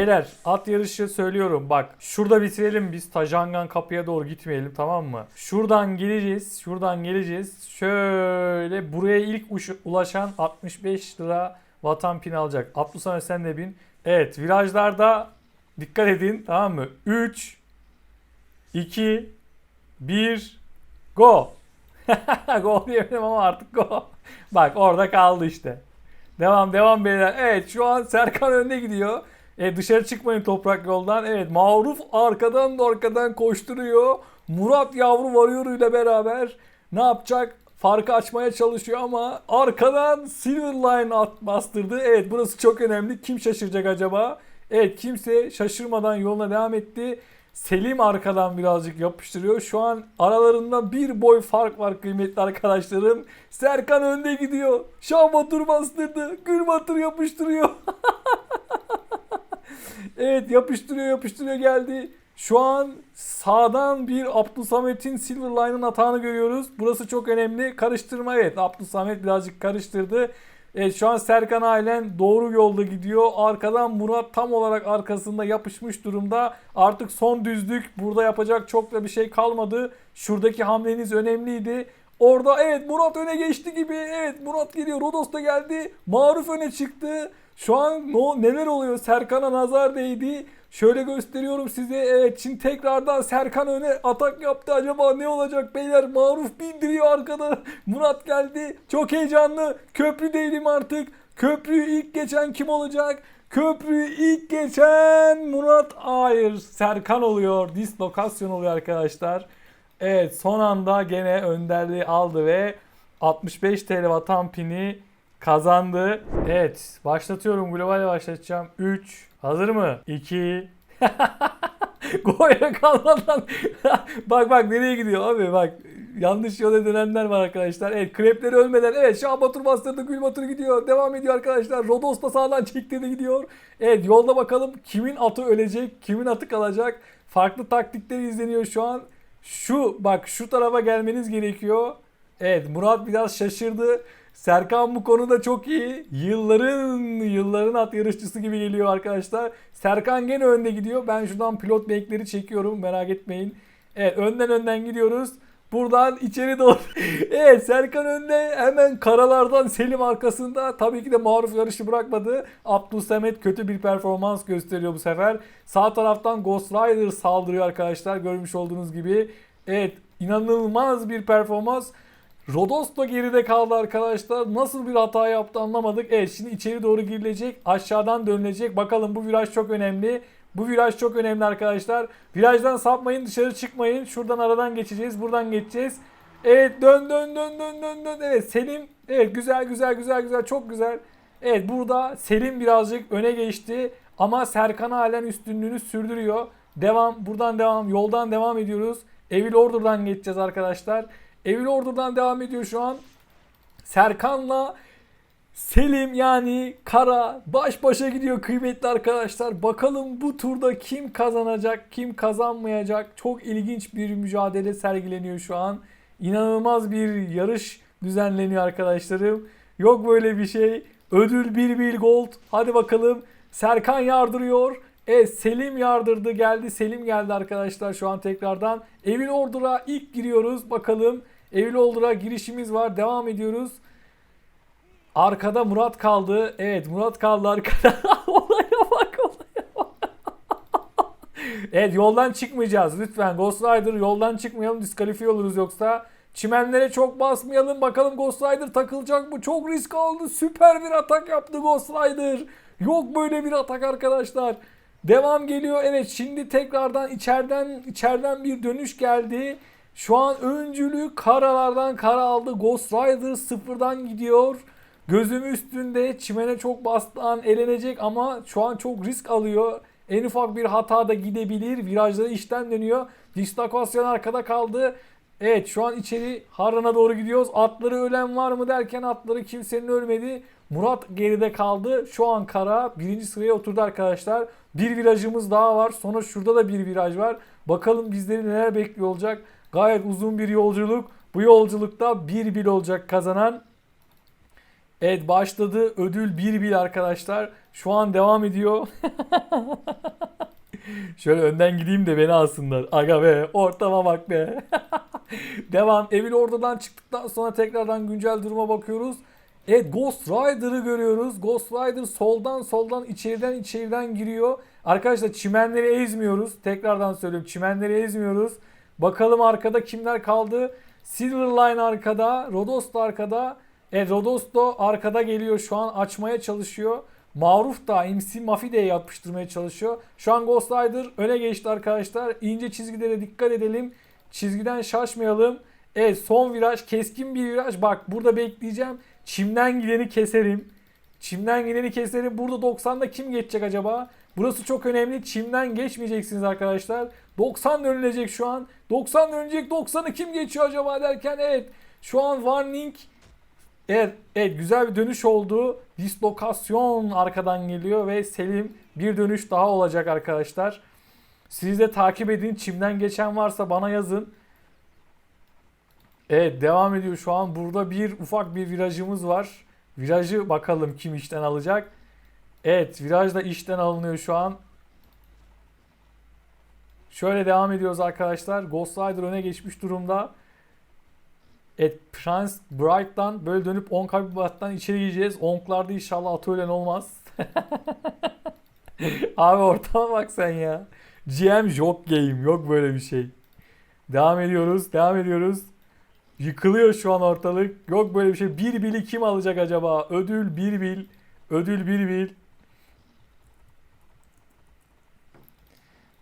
Beyler at yarışı söylüyorum bak şurada bitirelim biz Tajangan kapıya doğru gitmeyelim tamam mı? Şuradan geleceğiz şuradan geleceğiz şöyle buraya ilk ulaşan 65 lira vatan pin alacak. Abdü sana sen de bin. Evet virajlarda dikkat edin tamam mı? 3 2 1 Go. go diyemedim ama artık go. Bak orada kaldı işte. Devam devam beyler. Evet şu an Serkan önde gidiyor. E, dışarı çıkmayın toprak yoldan. Evet Maruf arkadan da arkadan koşturuyor. Murat yavru varıyor ile beraber ne yapacak? Farkı açmaya çalışıyor ama arkadan Silver Line at bastırdı. Evet burası çok önemli. Kim şaşıracak acaba? Evet kimse şaşırmadan yoluna devam etti. Selim arkadan birazcık yapıştırıyor. Şu an aralarında bir boy fark var kıymetli arkadaşlarım. Serkan önde gidiyor. Şah Batur bastırdı. Gül Batur yapıştırıyor. evet yapıştırıyor yapıştırıyor geldi. Şu an sağdan bir Abdülsamet'in Silver Line'ın atağını görüyoruz. Burası çok önemli. Karıştırma evet. Abdülsamet birazcık karıştırdı. Evet şu an Serkan Ailen doğru yolda gidiyor. Arkadan Murat tam olarak arkasında yapışmış durumda. Artık son düzlük. Burada yapacak çok da bir şey kalmadı. Şuradaki hamleniz önemliydi. Orada evet Murat öne geçti gibi. Evet Murat geliyor. Rodos da geldi. Maruf öne çıktı. Şu an no, neler oluyor? Serkan'a nazar değdi. Şöyle gösteriyorum size. Evet şimdi tekrardan Serkan öne atak yaptı. Acaba ne olacak beyler? Maruf bindiriyor arkada. Murat geldi. Çok heyecanlı. Köprü değilim artık. Köprüyü ilk geçen kim olacak? Köprüyü ilk geçen Murat Hayır. Serkan oluyor. Dislokasyon oluyor arkadaşlar. Evet son anda gene önderliği aldı ve 65 TL vatan pini kazandı. Evet başlatıyorum global başlatacağım. 3 hazır mı? 2 Goya kalmadan bak bak nereye gidiyor abi bak yanlış yola dönenler var arkadaşlar. Evet krepleri ölmeden evet Şah Batur bastırdı Gül Batur gidiyor devam ediyor arkadaşlar. Rodos da sağdan çekti de gidiyor. Evet yolda bakalım kimin atı ölecek kimin atı kalacak. Farklı taktikler izleniyor şu an. Şu bak şu tarafa gelmeniz gerekiyor. Evet Murat biraz şaşırdı. Serkan bu konuda çok iyi. Yılların yılların at yarışçısı gibi geliyor arkadaşlar. Serkan gene önde gidiyor. Ben şuradan pilot bankleri çekiyorum merak etmeyin. Evet önden önden gidiyoruz. Buradan içeri doğru. evet Serkan önde hemen karalardan Selim arkasında. Tabii ki de maruf yarışı bırakmadı. Abdülsamet kötü bir performans gösteriyor bu sefer. Sağ taraftan Ghost Rider saldırıyor arkadaşlar görmüş olduğunuz gibi. Evet inanılmaz bir performans. Rodos da geride kaldı arkadaşlar. Nasıl bir hata yaptı anlamadık. Evet şimdi içeri doğru girilecek. Aşağıdan dönülecek. Bakalım bu viraj çok önemli. Bu viraj çok önemli arkadaşlar. Virajdan sapmayın dışarı çıkmayın. Şuradan aradan geçeceğiz. Buradan geçeceğiz. Evet dön dön dön dön dön dön. Evet Selim. Evet güzel güzel güzel güzel çok güzel. Evet burada Selim birazcık öne geçti. Ama Serkan halen üstünlüğünü sürdürüyor. Devam buradan devam yoldan devam ediyoruz. Evil Order'dan geçeceğiz arkadaşlar. Evil Order'dan devam ediyor şu an. Serkan'la Selim yani Kara baş başa gidiyor kıymetli arkadaşlar. Bakalım bu turda kim kazanacak, kim kazanmayacak. Çok ilginç bir mücadele sergileniyor şu an. İnanılmaz bir yarış düzenleniyor arkadaşlarım. Yok böyle bir şey. Ödül 1 1 gold. Hadi bakalım. Serkan yardırıyor. Evet Selim yardırdı geldi. Selim geldi arkadaşlar şu an tekrardan. Evil Order'a ilk giriyoruz. Bakalım. Evil Order'a girişimiz var. Devam ediyoruz. Arkada Murat kaldı. Evet Murat kaldı arkada. olaya bak olaya bak. evet yoldan çıkmayacağız lütfen. Ghost Rider yoldan çıkmayalım diskalifiye oluruz yoksa. Çimenlere çok basmayalım. Bakalım Ghost Rider takılacak mı? Çok risk aldı. Süper bir atak yaptı Ghost Rider. Yok böyle bir atak arkadaşlar. Devam geliyor. Evet şimdi tekrardan içeriden içeriden bir dönüş geldi. Şu an öncülü karalardan kara aldı. Ghost Rider sıfırdan gidiyor. Gözüm üstünde çimene çok bastığı an elenecek ama şu an çok risk alıyor. En ufak bir hata da gidebilir. Virajları işten dönüyor. Distakasyon arkada kaldı. Evet şu an içeri Harran'a doğru gidiyoruz. Atları ölen var mı derken atları kimsenin ölmedi. Murat geride kaldı. Şu an Kara birinci sıraya oturdu arkadaşlar. Bir virajımız daha var. Sonra şurada da bir viraj var. Bakalım bizleri neler bekliyor olacak. Gayet uzun bir yolculuk. Bu yolculukta bir bil olacak kazanan. Evet başladı. Ödül 1 bil arkadaşlar. Şu an devam ediyor. Şöyle önden gideyim de beni alsınlar. Aga be ortama bak be. Devam. Evil oradan çıktıktan sonra tekrardan güncel duruma bakıyoruz. Evet Ghost Rider'ı görüyoruz. Ghost Rider soldan soldan içeriden içeriden giriyor. Arkadaşlar çimenleri ezmiyoruz. Tekrardan söylüyorum çimenleri ezmiyoruz. Bakalım arkada kimler kaldı. Silverline arkada. Rodos da arkada. E Rodos da arkada geliyor şu an açmaya çalışıyor. Maruf da MC Mafide'ye yapıştırmaya çalışıyor. Şu an Ghost Rider öne geçti arkadaşlar. İnce çizgilere dikkat edelim. Çizgiden şaşmayalım. Evet son viraj keskin bir viraj. Bak burada bekleyeceğim. Çimden gideni keserim. Çimden gideni keserim. Burada 90'da kim geçecek acaba? Burası çok önemli. Çimden geçmeyeceksiniz arkadaşlar. 90 dönülecek şu an. 90 dönecek. 90'ı kim geçiyor acaba derken evet. Şu an warning Evet, evet güzel bir dönüş oldu. Dislokasyon arkadan geliyor ve Selim bir dönüş daha olacak arkadaşlar. Siz de takip edin. Çimden geçen varsa bana yazın. Evet devam ediyor şu an. Burada bir ufak bir virajımız var. Virajı bakalım kim işten alacak. Evet viraj da işten alınıyor şu an. Şöyle devam ediyoruz arkadaşlar. Ghost Rider öne geçmiş durumda. Evet Prince Bright'tan böyle dönüp 10 kabibattan içeri gireceğiz. Onklarda inşallah atölyen olmaz. Abi ortama bak sen ya. GM Jock Game yok böyle bir şey. Devam ediyoruz. Devam ediyoruz. Yıkılıyor şu an ortalık. Yok böyle bir şey. Bir bili kim alacak acaba? Ödül bir bil. Ödül bir bil.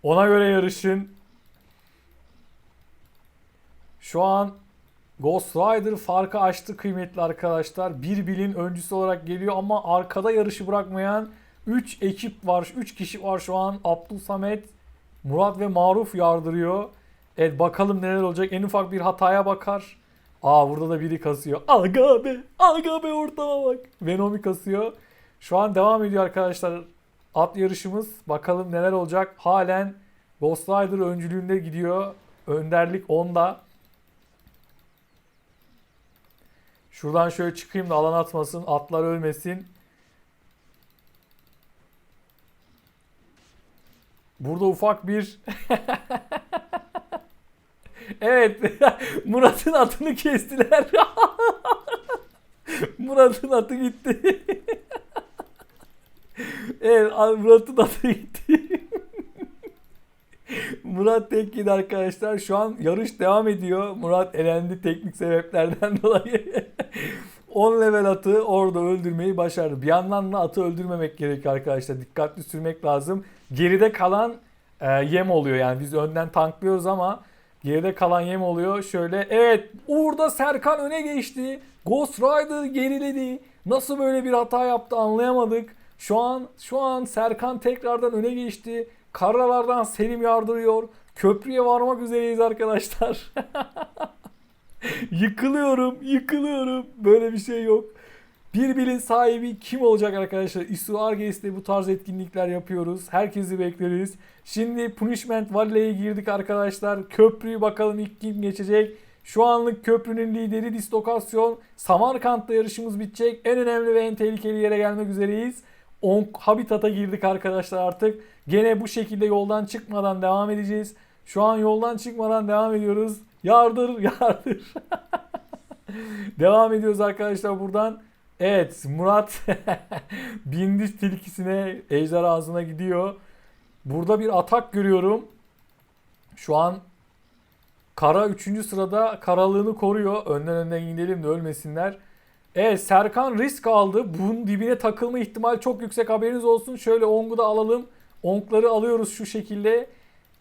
Ona göre yarışın. Şu an Ghost Rider farkı açtı kıymetli arkadaşlar. Bir bilin öncüsü olarak geliyor ama arkada yarışı bırakmayan 3 ekip var. 3 kişi var şu an. Abdul Samet, Murat ve Maruf yardırıyor. Evet bakalım neler olacak. En ufak bir hataya bakar. Aa burada da biri kasıyor. Aga be. Aga be ortama bak. Venom'i kasıyor. Şu an devam ediyor arkadaşlar. At yarışımız. Bakalım neler olacak. Halen Ghost Rider öncülüğünde gidiyor. Önderlik onda. Şuradan şöyle çıkayım da alan atmasın. Atlar ölmesin. Burada ufak bir Evet. Murat'ın atını kestiler. Murat'ın atı gitti. evet Murat'ın atı gitti. Murat tek yedi arkadaşlar. Şu an yarış devam ediyor. Murat elendi teknik sebeplerden dolayı. 10 level atı orada öldürmeyi başardı. Bir yandan da atı öldürmemek gerekiyor arkadaşlar. Dikkatli sürmek lazım. Geride kalan e, yem oluyor yani. Biz önden tanklıyoruz ama geride kalan yem oluyor. Şöyle evet orada Serkan öne geçti. Ghost Rider geriledi. Nasıl böyle bir hata yaptı anlayamadık. Şu an şu an Serkan tekrardan öne geçti. Karalardan Selim yardırıyor. Köprüye varmak üzereyiz arkadaşlar. yıkılıyorum, yıkılıyorum. Böyle bir şey yok. Bir bilin sahibi kim olacak arkadaşlar? İSU Arges'te bu tarz etkinlikler yapıyoruz. Herkesi bekleriz. Şimdi Punishment Valley'e girdik arkadaşlar. Köprüyü bakalım ilk kim geçecek. Şu anlık köprünün lideri dislokasyon. Samarkand'da yarışımız bitecek. En önemli ve en tehlikeli yere gelmek üzereyiz. Onk Habitat'a girdik arkadaşlar artık. Gene bu şekilde yoldan çıkmadan devam edeceğiz. Şu an yoldan çıkmadan devam ediyoruz. Yardır yardır. devam ediyoruz arkadaşlar buradan. Evet Murat bindi tilkisine ejder ağzına gidiyor. Burada bir atak görüyorum. Şu an Kara 3. sırada karalığını koruyor. Önden önden gidelim de ölmesinler. Evet Serkan risk aldı. Bunun dibine takılma ihtimali çok yüksek haberiniz olsun. Şöyle ongu da alalım. Onkları alıyoruz şu şekilde.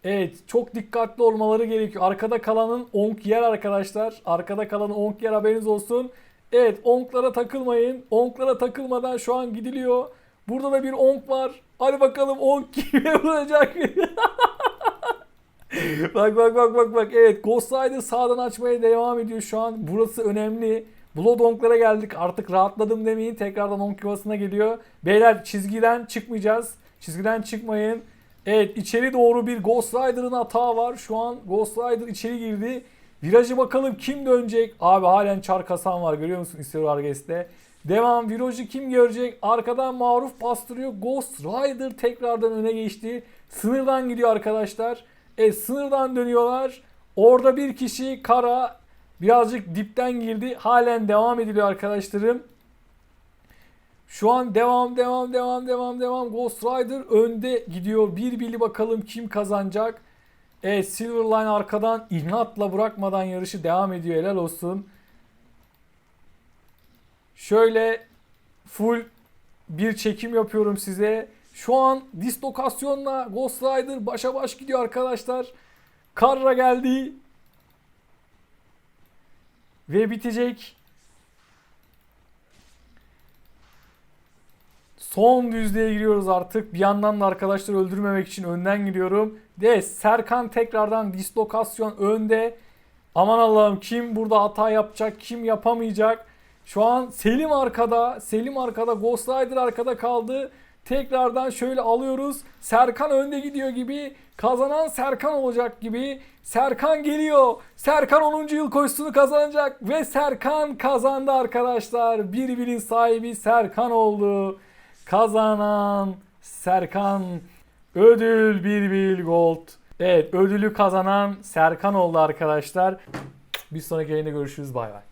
Evet çok dikkatli olmaları gerekiyor. Arkada kalanın onk yer arkadaşlar. Arkada kalanın onk yer haberiniz olsun. Evet onklara takılmayın. Onklara takılmadan şu an gidiliyor. Burada da bir onk var. Hadi bakalım onk kime vuracak? bak bak bak bak bak. Evet Ghost Rider sağdan açmaya devam ediyor şu an. Burası önemli. Blood Onk'lara geldik. Artık rahatladım demeyin. Tekrardan Onk yuvasına geliyor. Beyler çizgiden çıkmayacağız. Çizgiden çıkmayın. Evet içeri doğru bir Ghost Rider'ın hata var. Şu an Ghost Rider içeri girdi. Virajı bakalım kim dönecek? Abi halen Çark Hasan var görüyor musun İstir Arges'te. Devam virajı kim görecek? Arkadan maruf bastırıyor. Ghost Rider tekrardan öne geçti. Sınırdan gidiyor arkadaşlar. E sınırdan dönüyorlar. Orada bir kişi kara birazcık dipten girdi. Halen devam ediliyor arkadaşlarım. Şu an devam devam devam devam devam. Ghost Rider önde gidiyor. Bir bili bakalım kim kazanacak. Evet Silverline arkadan inatla bırakmadan yarışı devam ediyor. Helal olsun. Şöyle full bir çekim yapıyorum size. Şu an dislokasyonla Ghost Rider başa baş gidiyor arkadaşlar. Karra geldi. Ve bitecek. Son düzlüğe giriyoruz artık. Bir yandan da arkadaşları öldürmemek için önden gidiyorum. De Serkan tekrardan dislokasyon önde. Aman Allah'ım kim burada hata yapacak, kim yapamayacak. Şu an Selim arkada. Selim arkada. Ghost Rider arkada kaldı. Tekrardan şöyle alıyoruz. Serkan önde gidiyor gibi. Kazanan Serkan olacak gibi. Serkan geliyor. Serkan 10. yıl koşusunu kazanacak. Ve Serkan kazandı arkadaşlar. Birbirinin sahibi Serkan oldu. Kazanan Serkan. Ödül 1 bil gold. Evet ödülü kazanan Serkan oldu arkadaşlar. Bir sonraki yayında görüşürüz. Bay bay.